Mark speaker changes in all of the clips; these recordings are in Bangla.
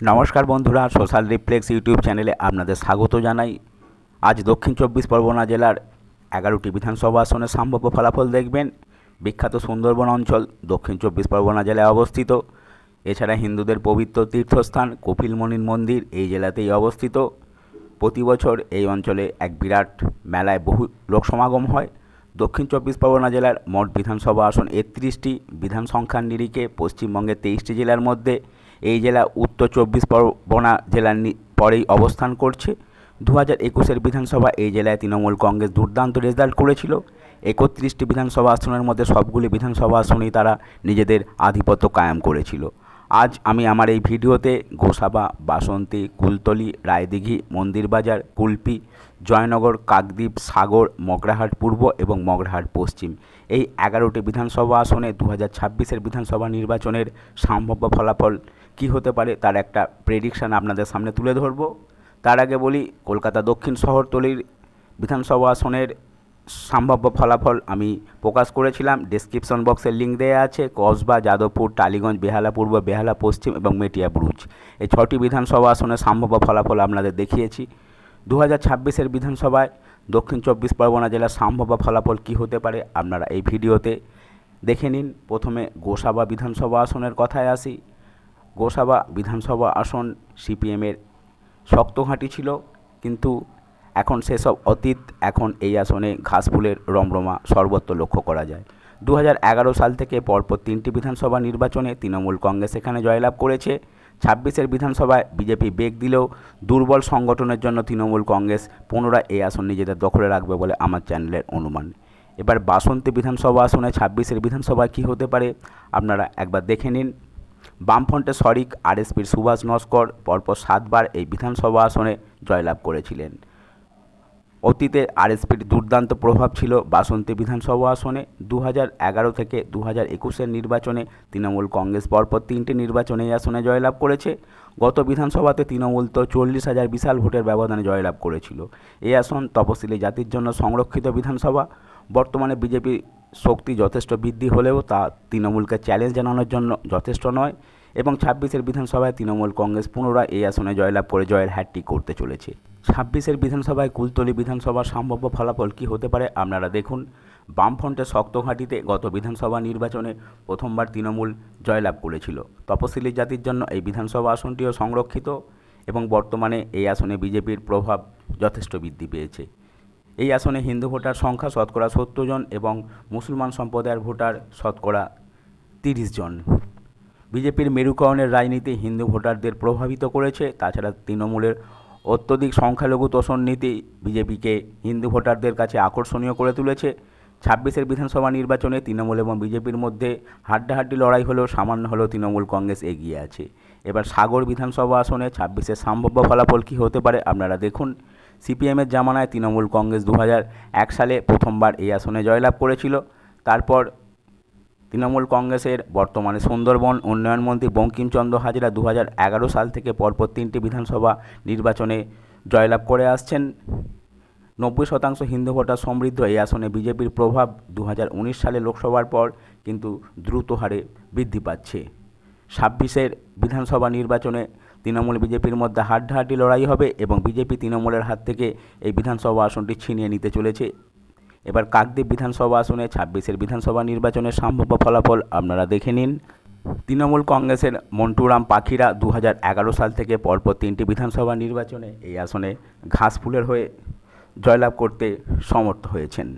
Speaker 1: নমস্কার বন্ধুরা, সোশ্যাল রিপ্লেক্স ইউটিউব চ্যানেলে আপনাদের স্বাগত জানাই। আজ দক্ষিণ চব্বিশ পরগনা জেলার এগারোটি বিধানসভা আসনের সম্ভাব্য ফলাফল দেখবেন। বিখ্যাত সুন্দরবন অঞ্চল দক্ষিণ চব্বিশ পরগনা জেলায় অবস্থিত। এছাড়া হিন্দুদের পবিত্র তীর্থস্থান কপিলমণির মন্দির এই জেলাতেই অবস্থিত। প্রতি বছর এই অঞ্চলে এক বিরাট মেলায় বহু লোক সমাগম হয়। দক্ষিণ চব্বিশ পরগনা জেলার মোট বিধানসভা আসন একত্রিশটি। বিধান সংখ্যার নিরিখে পশ্চিমবঙ্গের তেইশটি জেলার মধ্যে এই জেলা উত্তর চব্বিশ পরগনা জেলার পরেই অবস্থান করছে। দু হাজার একুশের বিধানসভা এই জেলায় তৃণমূল কংগ্রেস দুর্দান্ত রেজাল্ট করেছিল। একত্রিশটি বিধানসভা আসনের মধ্যে সবগুলি বিধানসভা আসনেই তারা নিজেদের আধিপত্য কায়েম করেছিল। আজ আমি আমার এই ভিডিওতে গোসাবা, বাসন্তী, কুলতলি, রায়দিঘি, মন্দিরবাজার, কুলপি, জয়নগর, কাকদ্বীপ, সাগর, মগরাহাট পূর্ব এবং মগরাহাট পশ্চিম এই এগারোটি বিধানসভা আসনে দু হাজার বিধানসভা নির্বাচনের সম্ভাব্য ফলাফল কী হতে পারে তার একটা প্রেডিকশান আপনাদের সামনে তুলে ধরব। তার আগে বলি, কলকাতা দক্ষিণ শহরতলির বিধানসভা আসনের সম্ভাব্য ফলাফল আমি প্রকাশ করেছিলাম। ডেসক্রিপশন বক্সের লিঙ্ক দেওয়া আছে। কসবা, যাদবপুর, টালিগঞ্জ, বেহালা, পূর্ব বেহালা, পশ্চিম এবং মেটিয়া ব্রুচ। এই ছটি বিধানসভা আসনের সম্ভাব্য ফলাফল আপনাদের দেখিয়েছি। দু হাজার ছাব্বিশের বিধানসভায় দক্ষিণ চব্বিশ পরগনা জেলার সম্ভাব্য ফলাফল কী হতে পারে আপনারা এই ভিডিওতে দেখে নিন। প্রথমে গোসাবা বিধানসভা আসনের কথায় আসি। গোসাবা বিধানসভা আসন সিপিএমের শক্ত ঘাঁটি ছিল, কিন্তু এখন সেসব অতীত এখন এই আসনে ঘাসফুলের রমরমা সর্বত্র লক্ষ্য করা যায়। দু সাল থেকে পরপর তিনটি বিধানসভা নির্বাচনে তৃণমূল কংগ্রেস এখানে জয়লাভ করেছে। ছাব্বিশের বিধানসভায় বিজেপি বেগ দিলেও দুর্বল সংগঠনের জন্য তৃণমূল কংগ্রেস পুনরায় এই আসন নিজেদের দখলে রাখবে বলে আমার চ্যানেলের অনুমান। এবার বাসন্তী বিধানসভা আসনে ছাব্বিশের বিধানসভায় কী হতে পারে, আপনারা একবার দেখে নিন। বামফ্রন্টের শরিক আরএসপির সুভাষ নস্কর, পরপর সাতবার এই বিধানসভা আসনে জয়লাভ করেছিলেন। অতীতে আরএসপির দুর্দান্ত প্রভাব ছিল বাসন্তী বিধানসভা আসনে। দু এগারো থেকে দু হাজার একুশের নির্বাচনে তৃণমূল কংগ্রেস পরপর তিনটি নির্বাচনে এই আসনে জয়লাভ করেছে। গত বিধানসভাতে তৃণমূল তো চল্লিশ হাজার বিশাল ভোটের ব্যবধানে জয়লাভ করেছিল। এই আসন তপশিলি জাতির জন্য সংরক্ষিত বিধানসভা। বর্তমানে বিজেপি শক্তি যথেষ্ট বৃদ্ধি হলেও তা তৃণমূলকে চ্যালেঞ্জ জানানোর জন্য যথেষ্ট নয় এবং ছাব্বিশের বিধানসভায় তৃণমূল কংগ্রেস পুনরায় এই আসনে জয়লাভ করে জয়ের হ্যাটটি করতে চলেছে। ছাব্বিশের বিধানসভায় কুলতলি বিধানসভার সম্ভাব্য ফলাফল কী হতে পারে আপনারা দেখুন। বামফ্রন্টের শক্ত ঘাঁটিতে গত বিধানসভা নির্বাচনে প্রথমবার তৃণমূল জয়লাভ করেছিল। তপশিলি জাতির জন্য এই বিধানসভা আসনটিও সংরক্ষিত এবং বর্তমানে এই আসনে বিজেপির প্রভাব যথেষ্ট বৃদ্ধি পেয়েছে। এই আসনে হিন্দু ভোটার সংখ্যা শতকরা সত্তর জন এবং মুসলমান সম্প্রদায়ের ভোটার শতকরা তিরিশ জন। বিজেপির মেরুকরণের রাজনীতি হিন্দু ভোটারদের প্রভাবিত করেছে। তাছাড়া তৃণমূলের অত্যধিক সংখ্যালঘু তোষণ নীতি বিজেপিকে হিন্দু ভোটারদের কাছে আকর্ষণীয় করে তুলেছে। ছাব্বিশের বিধানসভা নির্বাচনে তৃণমূল এবং বিজেপির মধ্যে হাড্ডাহাড্ডি লড়াই হলেও সামান্য হলেও তৃণমূল কংগ্রেস এগিয়ে আছে। এবার সাগর বিধানসভা আসনে ছাব্বিশের সম্ভাব্য ফলাফল কী হতে পারে আপনারা দেখুন। সিপিএমের জামানায় তৃণমূল কংগ্রেস দু এক সালে প্রথমবার এই আসনে জয়লাভ করেছিল। তারপর তৃণমূল কংগ্রেসের বর্তমানে সুন্দরবন উন্নয়ন মন্ত্রী বঙ্কিমচন্দ্র হাজরা দু সাল থেকে পরপর তিনটি বিধানসভা নির্বাচনে জয়লাভ করে আসছেন। নব্বই শতাংশ হিন্দু ভোটার সমৃদ্ধ এই আসনে বিজেপির প্রভাব দু হাজার উনিশ সালে লোকসভার পর কিন্তু দ্রুত হারে বৃদ্ধি পাচ্ছে। ছাব্বিশের বিধানসভা নির্বাচনে তৃণমূল বিজেপির মধ্যে হাড্ডাহাড্ডি লড়াই হবে এবং বিজেপি তৃণমূলের হাত থেকে এই বিধানসভা আসনটি ছিনিয়ে নিতে চলেছে। এবার কাকদ্বীপ বিধানসভা আসনে ছাব্বিশের বিধানসভা নির্বাচনের সম্ভাব্য ফলাফল আপনারা দেখে নিন। তৃণমূল কংগ্রেসের মন্টুরাম পাখিরা দু সাল থেকে পরপর তিনটি বিধানসভা নির্বাচনে এই আসনে ঘাসফুলের হয়ে জয়লাভ করতে সমর্থ হয়েছেন।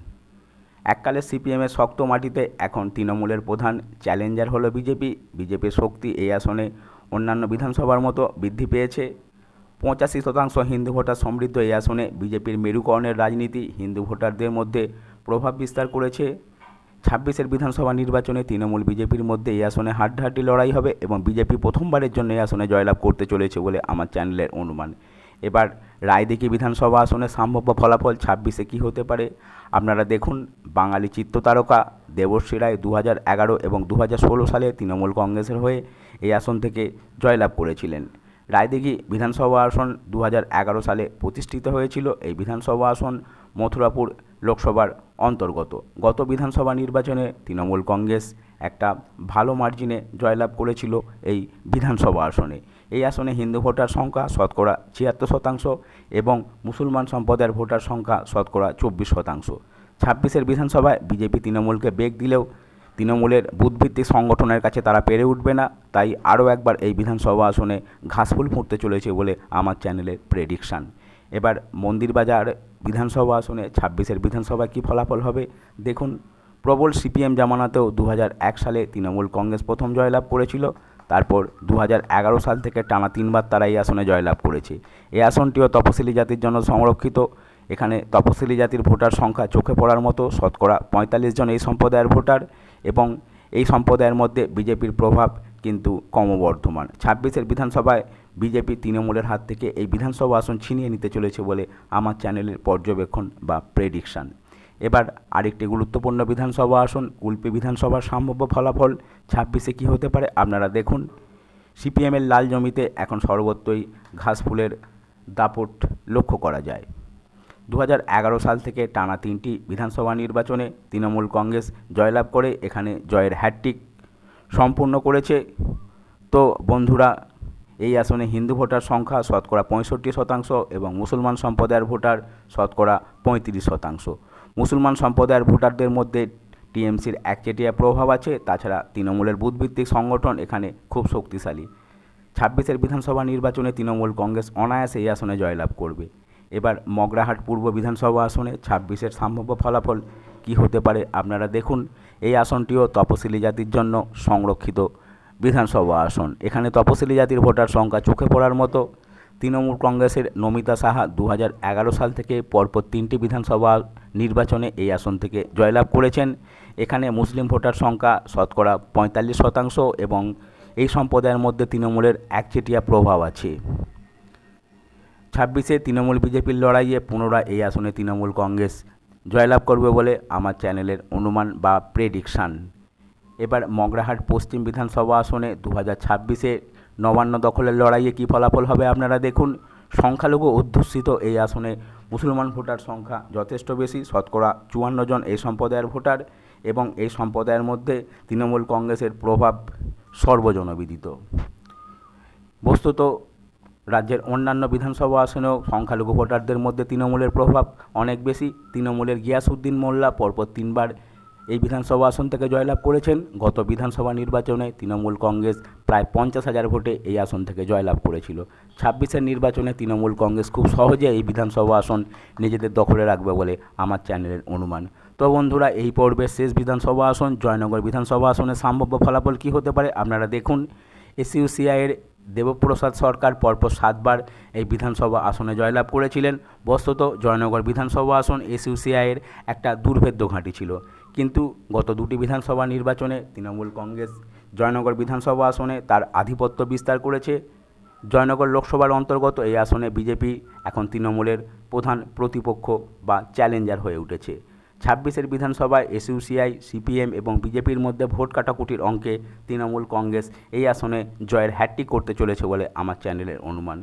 Speaker 1: এককালে সিপিএমের শক্ত মাটিতে এখন তৃণমূলের প্রধান চ্যালেঞ্জার হলো বিজেপি। বিজেপির শক্তি এই আসনে অন্যান্য বিধানসভার মতো বৃদ্ধি পেয়েছে। পঁচাশি শতাংশ হিন্দু ভোটার সমৃদ্ধ এই আসনে বিজেপির মেরুকরণের রাজনীতি হিন্দু ভোটারদের মধ্যে প্রভাব বিস্তার করেছে। ছাব্বিশের বিধানসভা নির্বাচনে তৃণমূল বিজেপির মধ্যে এই আসনে হাড্ডাহাড্ডি লড়াই হবে এবং বিজেপি প্রথমবারের জন্য এই আসনে জয়লাভ করতে চলেছে বলে আমার চ্যানেলের অনুমান। এবার রায়দিঘি বিধানসভা আসনে সম্ভাব্য ফলাফল ছাব্বিশে কী হতে পারে? আপনারা দেখুন, বাঙালি চিত্রতারকা দেবশ্রী রায় দু হাজার এগারো এবং দু হাজার ষোলো সালে তৃণমূল কংগ্রেসের হয়ে এই আসন থেকে জয়লাভ করেছিলেন। রায়দিঘি বিধানসভা আসন দু সালে প্রতিষ্ঠিত হয়েছিল। এই বিধানসভা আসন মথুরাপুর লোকসভার অন্তর্গত। গত বিধানসভা নির্বাচনে তৃণমূল কংগ্রেস একটা ভালো মার্জিনে জয়লাভ করেছিল এই বিধানসভা আসনে। এই আসনে হিন্দু ভোটার সংখ্যা শতকরা ছিয়াত্তর শতাংশ এবং মুসলমান সম্প্রদায়ের ভোটার সংখ্যা শতকরা চব্বিশ শতাংশ। ছাব্বিশের বিধানসভায় বিজেপি তৃণমূলকে বেগ দিলেও তৃণমূলের বুথভিত্তিক সংগঠনের কাছে তারা পেরে উঠবে না। তাই আরও একবার এই বিধানসভা আসনে ঘাসফুল ফুটতে চলেছে বলে আমার চ্যানেলের প্রেডিকশান। এবার মন্দিরবাজার বিধানসভা আসনে ছাব্বিশের বিধানসভায় কী ফলাফল হবে? দেখুন, প্রবল সিপিএম জামানাতেও দু সালে তৃণমূল কংগ্রেস প্রথম জয়লাভ করেছিল। তারপর দু হাজার এগারো সাল থেকে টানা তিনবার তারা এই আসনে জয়লাভ করেছে। এই আসনটিও তপশিলি জাতির জন্য সংরক্ষিত। এখানে তপশিলি জাতির ভোটার সংখ্যা চোখে পড়ার মতো। শতকরা পঁয়তাল্লিশ জন এই সম্প্রদায়ের ভোটার। এবং এই সম্প্রদায়ের মধ্যে বিজেপির প্রভাব কিন্তু ক্রমবর্ধমান। ছাব্বিশের বিধানসভায় বিজেপি তৃণমূলের হাত থেকে এই বিধানসভা আসন ছিনিয়ে নিতে চলেছে বলে আমার চ্যানেলের পর্যবেক্ষণ বা প্রেডিকশান। এবার আরেকটি গুরুত্বপূর্ণ বিধানসভা আসন কুলপি বিধানসভার সম্ভাব্য ফলাফল ছাব্বিশে কী হতে পারে আপনারা দেখুন। সিপিএমের লাল জমিতে এখন সর্বত্রই ঘাসফুলের দাপট লক্ষ্য করা যায়। দু হাজার এগারো সাল থেকে টানা তিনটি বিধানসভা নির্বাচনে তৃণমূল কংগ্রেস জয়লাভ করে এখানে জয়ের হ্যাট্রিক সম্পূর্ণ করেছে। তো বন্ধুরা, এই আসনে হিন্দু ভোটার সংখ্যা শতকরা পঁয়ষট্টি শতাংশ এবং মুসলমান সম্প্রদায়ের ভোটার শতকরা পঁয়ত্রিশ শতাংশ। মুসলমান সম্প্রদায়ের ভোটারদের মধ্যে টিএমসির একচেটিয়া প্রভাব আছে, তাছাড়া তৃণমূলের বুথভিত্তিক সংগঠন এখানে খুব শক্তিশালী। ছাব্বিশের বিধানসভা নির্বাচনে তৃণমূল কংগ্রেস অনায়াসে এই আসনে জয়লাভ করবে। এবার মগরাহাট পূর্ব বিধানসভা আসনে ছাব্বিশের সম্ভাব্য ফলাফল কী হতে পারে আপনারা দেখুন। এই আসনটিও তপশিলি জাতির জন্য সংরক্ষিত বিধানসভা আসন। এখানে তপশিলি জাতির ভোটার সংখ্যা চোখে পড়ার মতো। তৃণমূল কংগ্রেসের নমিতা সাহা দু হাজার এগারো সাল থেকে পরপর তিনটি বিধানসভা নির্বাচনে এই আসন থেকে জয়লাভ করেছেন। এখানে মুসলিম ভোটার সংখ্যা শতকরা পঁয়তাল্লিশ শতাংশ এবং এই সম্প্রদায়ের মধ্যে তৃণমূলের একচেটিয়া প্রভাব আছে। ছাব্বিশে তৃণমূল বিজেপির লড়াইয়ে পুনরায় এই আসনে তৃণমূল কংগ্রেস। জয়লাভ করবে বলে আমার চ্যানেলের অনুমান বা প্রেডিকশান। এবার মগরাহাট পশ্চিম বিধানসভা আসনে দু হাজার ছাব্বিশে নবান্ন দখলের লড়াইয়ে কী ফলাফল হবে আপনারা দেখুন। সংখ্যালঘু অধ্যুষিত এই আসনে মুসলমান ভোটার সংখ্যা যথেষ্ট বেশি, শতকরা চুয়ান্ন জন এই সম্প্রদায়ের ভোটার এবং এই সম্প্রদায়ের মধ্যে তৃণমূল কংগ্রেসের প্রভাব সর্বজনবিদিত বস্তুত রাজ্যের অন্যান্য বিধানসভা আসনেও সংখ্যালঘু ভোটারদের মধ্যে তৃণমূলের প্রভাব অনেক বেশি। তৃণমূলের গিয়াসউদ্দিন মোল্লা পরপর তিনবার এই বিধানসভা আসন থেকে জয়লাভ করেছেন। গত বিধানসভা নির্বাচনে তৃণমূল কংগ্রেস প্রায় পঞ্চাশ হাজার ভোটে এই আসন থেকে জয়লাভ করেছিল। ছাব্বিশের নির্বাচনে তৃণমূল কংগ্রেস খুব সহজে এই বিধানসভা আসন নিজেদের দখলে রাখবে বলে আমার চ্যানেলের অনুমান। তো বন্ধুরা, এই পর্বের শেষ বিধানসভা আসন জয়নগর বিধানসভা আসনের সম্ভাব্য ফলাফল কী হতে পারে আপনারা দেখুন। এসইউসিআইয়ের দেবপ্রসাদ সরকার পরপর সাতবার এই বিধানসভা আসনে জয়লাভ করেছিলেন। বস্তুত জয়নগর বিধানসভা আসন এসইউসিআইয়ের একটা দুর্ভেদ্য ঘাঁটি ছিল। কিন্তু গত দুটি বিধানসভা নির্বাচনে তৃণমূল কংগ্রেস জয়নগর বিধানসভা আসনে তার আধিপত্য বিস্তার করেছে। জয়নগর লোকসভার অন্তর্গত এই আসনে বিজেপি এখন তৃণমূলের প্রধান প্রতিপক্ষ বা চ্যালেঞ্জার হয়ে উঠেছে। ছাব্বিশের বিধানসভায় এসইউসিআই, সিপিএম এবং বিজেপির মধ্যে ভোট কাটাকুটির অঙ্কে তৃণমূল কংগ্রেস এই আসনে জয়ের হ্যাট্রিক করতে চলেছে বলে আমার চ্যানেলের অনুমান।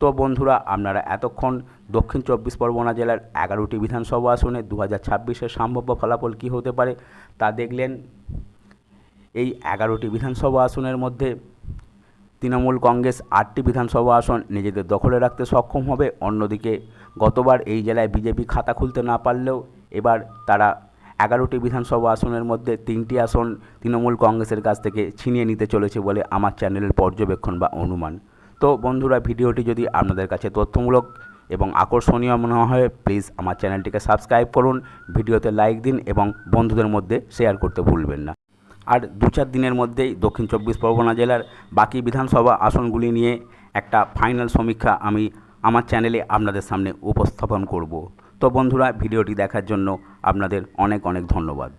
Speaker 1: তো বন্ধুরা, আপনারা এতক্ষণ দক্ষিণ চব্বিশ পরগনা জেলার এগারোটি বিধানসভা আসনে দু হাজার ছাব্বিশের সম্ভাব্য ফলাফল কী হতে পারে তা দেখলেন। এই এগারোটি বিধানসভা আসনের মধ্যে তৃণমূল কংগ্রেস আটটি বিধানসভা আসন নিজেদের দখলে রাখতে সক্ষম হবে। অন্যদিকে গতবার এই জেলায় বিজেপি খাতা খুলতে না পারলেও এবার তারা এগারোটি বিধানসভা আসনের মধ্যে তিনটি আসন তৃণমূল কংগ্রেসের কাছ থেকে ছিনিয়ে নিতে চলেছে বলে আমার চ্যানেলের পর্যবেক্ষণ বা অনুমান। তো বন্ধুরা, ভিডিওটি যদি আপনাদের কাছে তথ্যমূলক এবং আকর্ষণীয় মনে হয় প্লিজ আমার চ্যানেলটিকে সাবস্ক্রাইব করুন, ভিডিওতে লাইক দিন এবং বন্ধুদের মধ্যে শেয়ার করতে ভুলবেন না। আর দু চার দিনের মধ্যেই দক্ষিণ চব্বিশ পরগনা জেলার বাকি বিধানসভা আসনগুলি নিয়ে একটা ফাইনাল সমীক্ষা আমি আমার চ্যানেলে আপনাদের সামনে উপস্থাপন করব। তো বন্ধুরা ভিডিওটি দেখার জন্য আপনাদের অনেক অনেক ধন্যবাদ।